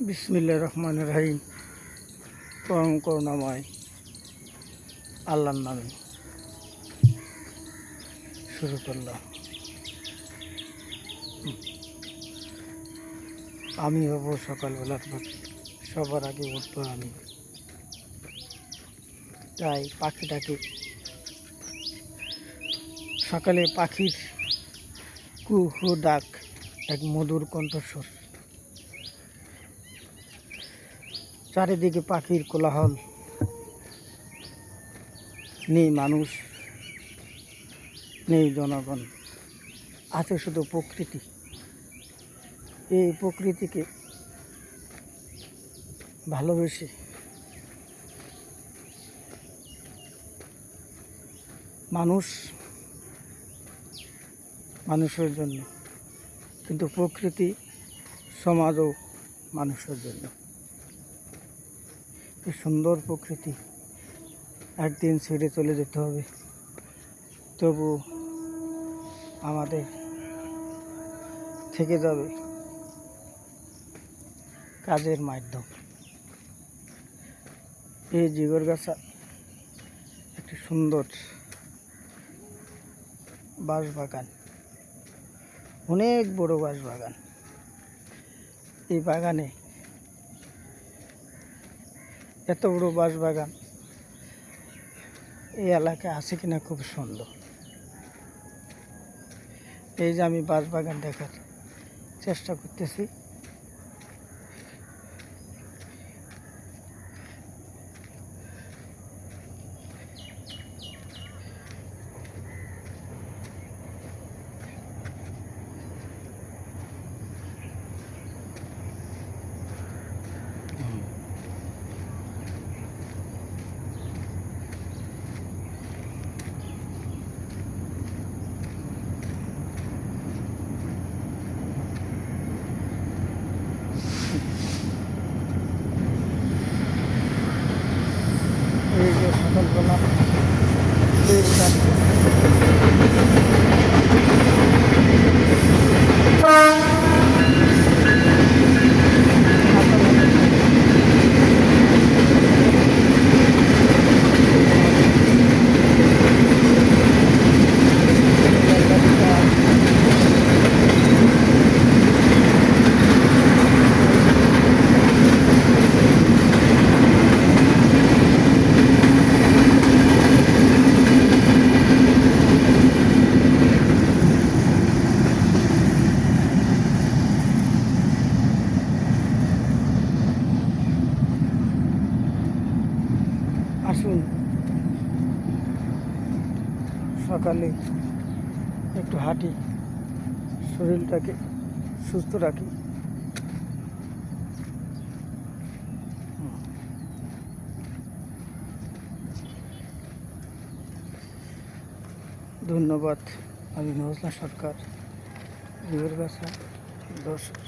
বিসমিল্লা রহমান রাহিম। পরম করুণাময় আল্লাহর নামে শুরু করলাম। আমি হব সকালবেলার পাখি সবার আগে উঠবো আমি। তাই পাখিটাকে সকালে পাখির কুহু ডাক, এক মধুর কণ্ঠস্বর। চারিদিকে পাখির কোলাহল। নেই মানুষ, নেই জনগণ, আছে শুধু প্রকৃতি। এই প্রকৃতিকে ভালোবেসে মানুষ মানুষের জন্য, কিন্তু প্রকৃতি সমাজও মানুষের জন্য। এই সুন্দর প্রকৃতি। একদিন ছেড়ে চলে যেতে হবে। তবু আমাদের থেকে যাবে কাজের মাধ্যম। এই জিগরগাছা একটি সুন্দর বাঁশবাগান। অনেক বড় বাঁশবাগান। এই বাগানে এত বড় বাস বাগান এই এলাকা আছে কিনা খুব সুন্দর এই যে আমি বাস বাগান দেখার চেষ্টা করতেছি। এই যে আসুন। সকালে একটু হাঁটি শরীরটাকে সুস্থ রাখি। ধন্যবাদ আমি নজলা সরকার দর্শক।